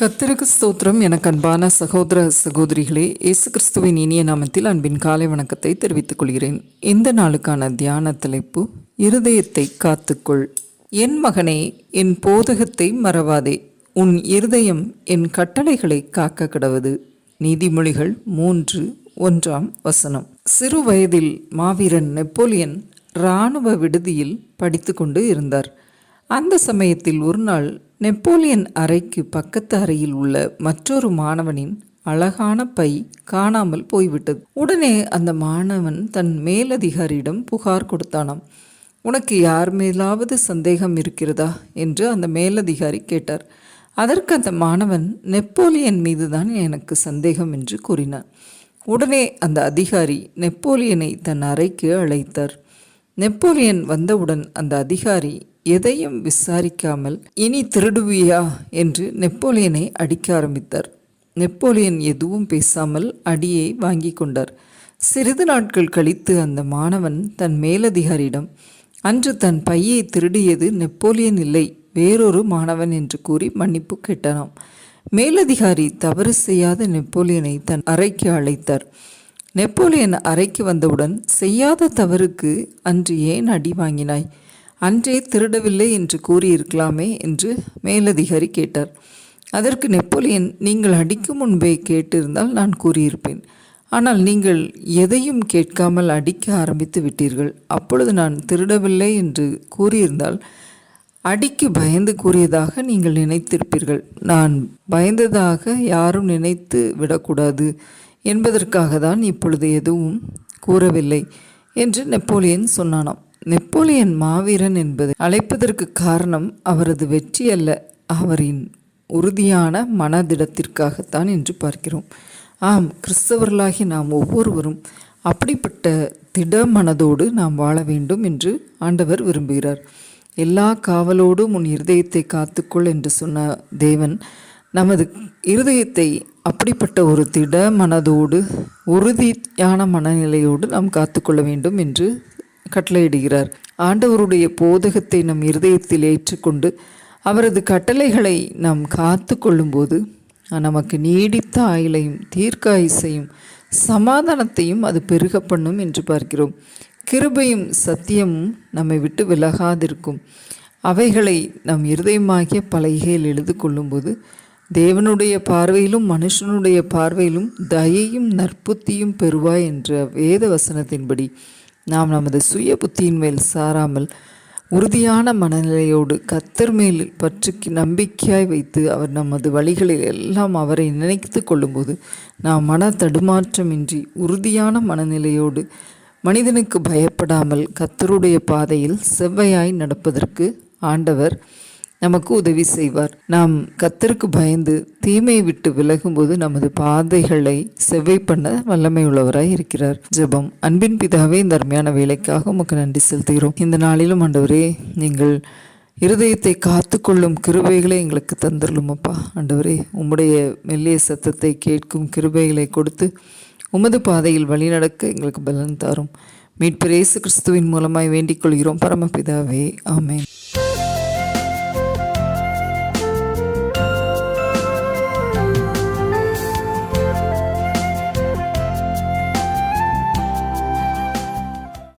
கத்திற்கு ஸ்தோத்திரம். எனக்கு அன்பான சகோதர சகோதரிகளே இயேசு கிறிஸ்துவின் இனிய நாமத்தில் அன்பின் காலை வணக்கத்தை தெரிவித்துக் கொள்கிறேன். இந்த நாளுக்கான தியான தலைப்பு இருதயத்தை காத்துக்கொள். என் மகனே என் போதகத்தை மறவாதே. உன் இருதயம் என் கட்டளைகளை காக்க கிடவது. நீதிமொழிகள் மூன்று ஒன்றாம் வசனம். சிறு வயதில் மாவீரன் நெப்போலியன் இராணுவ விடுதியில் படித்து கொண்டு இருந்தார். அந்த சமயத்தில் ஒரு நாள் நெப்போலியன் அறைக்கு பக்கத்து அறையில் உள்ள மற்றொரு மாணவனின் அழகான பை காணாமல் போய்விட்டது. உடனே அந்த மாணவன் தன் மேலதிகாரியிடம் புகார் கொடுத்தானாம். உனக்கு யார் மேலாவது சந்தேகம் இருக்கிறதா? என்று அந்த மேலதிகாரி கேட்டார். அதற்கு அந்த மாணவன் நெப்போலியன் மீதுதான் எனக்கு சந்தேகம் என்று கூறினார். உடனே அந்த அதிகாரி நெப்போலியனை தன் அறைக்கு அழைத்தார். நெப்போலியன் வந்தவுடன் அந்த அதிகாரி எதையும் விசாரிக்காமல் இனி திருடுவியா? என்று நெப்போலியனை அடிக்க ஆரம்பித்தார். நெப்போலியன் எதுவும் பேசாமல் அடியை வாங்கி கொண்டார். சிறிது நாட்கள் கழித்து அந்த மாணவன் தன் மேலதிகாரியிடம் அன்று தன் பையை திருடியது நெப்போலியன் இல்லை வேறொரு மாணவன் என்று கூறி மன்னிப்பு கேட்டானாம். மேலதிகாரி தவறு செய்யாத நெப்போலியனை தன் அறைக்கு அழைத்தார். நெப்போலியன் அறைக்கு வந்தவுடன் செய்யாத தவறுக்கு அன்று ஏன் அடி வாங்கினாய்? அன்றே திருடவில்லை என்று கூறியிருக்கலாமே என்று மேலதிகாரி கேட்டார். அதற்கு நெப்போலியன் நீங்கள் அடிக்கும் முன்பே கேட்டிருந்தால் நான் கூறியிருப்பேன். ஆனால் நீங்கள் எதையும் கேட்காமல் அடிக்க ஆரம்பித்து விட்டீர்கள். அப்பொழுது நான் திருடவில்லை என்று கூறியிருந்தால் அடிக்கு பயந்து கூறியதாக நீங்கள் நினைத்திருப்பீர்கள். நான் பயந்ததாக யாரும் நினைத்து விடக்கூடாது. என்பதற்காக தான் இப்பொழுது எதுவும் கூறவில்லை என்று நெப்போலியன் சொன்னானாம். நெப்போலியன் மாவீரன் என்பது அழைப்பதற்கு காரணம் அவரது வெற்றி அல்ல அவரின் உறுதியான மனதிடத்திற்காகத்தான் என்று பார்க்கிறோம். ஆம் கிறிஸ்தவர்களாகி நாம் ஒவ்வொருவரும் அப்படிப்பட்ட திட மனதோடு நாம் வாழ வேண்டும் என்று ஆண்டவர் விரும்புகிறார். எல்லா காவலோடும் உன் இருதயத்தை காத்துக்கொள் என்று சொன்ன தேவன் நமது இருதயத்தை அப்படிப்பட்ட ஒரு திட மனதோடு உறுதியான மனநிலையோடு நாம் காத்துக்கொள்ள வேண்டும் என்று கட்டளையிடுகிறார். ஆண்டவருடைய போதகத்தை நம் இருதயத்தில் ஏற்றுக்கொண்டு அவரது கட்டளைகளை நாம் காத்து கொள்ளும்போது நமக்கு நீடித்த ஆயிலையும் தீர்க்காயுசையும் சமாதானத்தையும் அது பெருக பண்ணும் என்று பார்க்கிறோம். கிருபையும் சத்தியமும் நம்மை விட்டு விலகாதிருக்கும். அவைகளை நம் இருதயமாகிய பலகையில் எழுது கொள்ளும்போது தேவனுடைய பார்வையிலும் மனுஷனுடைய பார்வையிலும் தயையும் நற்புத்தியும் பெறுவாய் என்ற வேத வசனத்தின்படி நாம் நமது சுய புத்தியின் மேல் சாராமல் உறுதியான மனநிலையோடு கத்தர் மேல் பற்றுக்கு நம்பிக்கையாய் வைத்து அவர் நமது வழிகளில் எல்லாம் அவரை நினைத்து கொள்ளும்போது நாம் மன தடுமாற்றமின்றி உறுதியான மனநிலையோடு மனிதனுக்கு பயப்படாமல் கத்தருடைய பாதையில் செவ்வையாய் நடப்பதற்கு ஆண்டவர் நமக்கு உதவி செய்வார். நாம் கத்தருக்கு பயந்து தீமையை விட்டு விலகும்போது நமது பாதைகளை செவ்வை பண்ண வல்லமை உள்ளவராய் இருக்கிறார். ஜெபம். அன்பின் பிதாவே இந்த அருமையான வேலைக்காக உமக்கு நன்றி செலுத்துகிறோம். இந்த நாளிலும் ஆண்டவரே நீங்கள் இருதயத்தை காத்து கொள்ளும் கிருபைகளை எங்களுக்கு தந்துடலும் அப்பா ஆண்டவரே உம்முடைய மெல்லிய சத்தத்தை கேட்கும் கிருபைகளை கொடுத்து உமது பாதையில் வழிநடக்க எங்களுக்கு பலன் தாரும். மீட்பு இயேசு கிறிஸ்துவின் மூலமாய் வேண்டிக் கொள்கிறோம். பரமபிதாவே ஆமேன்.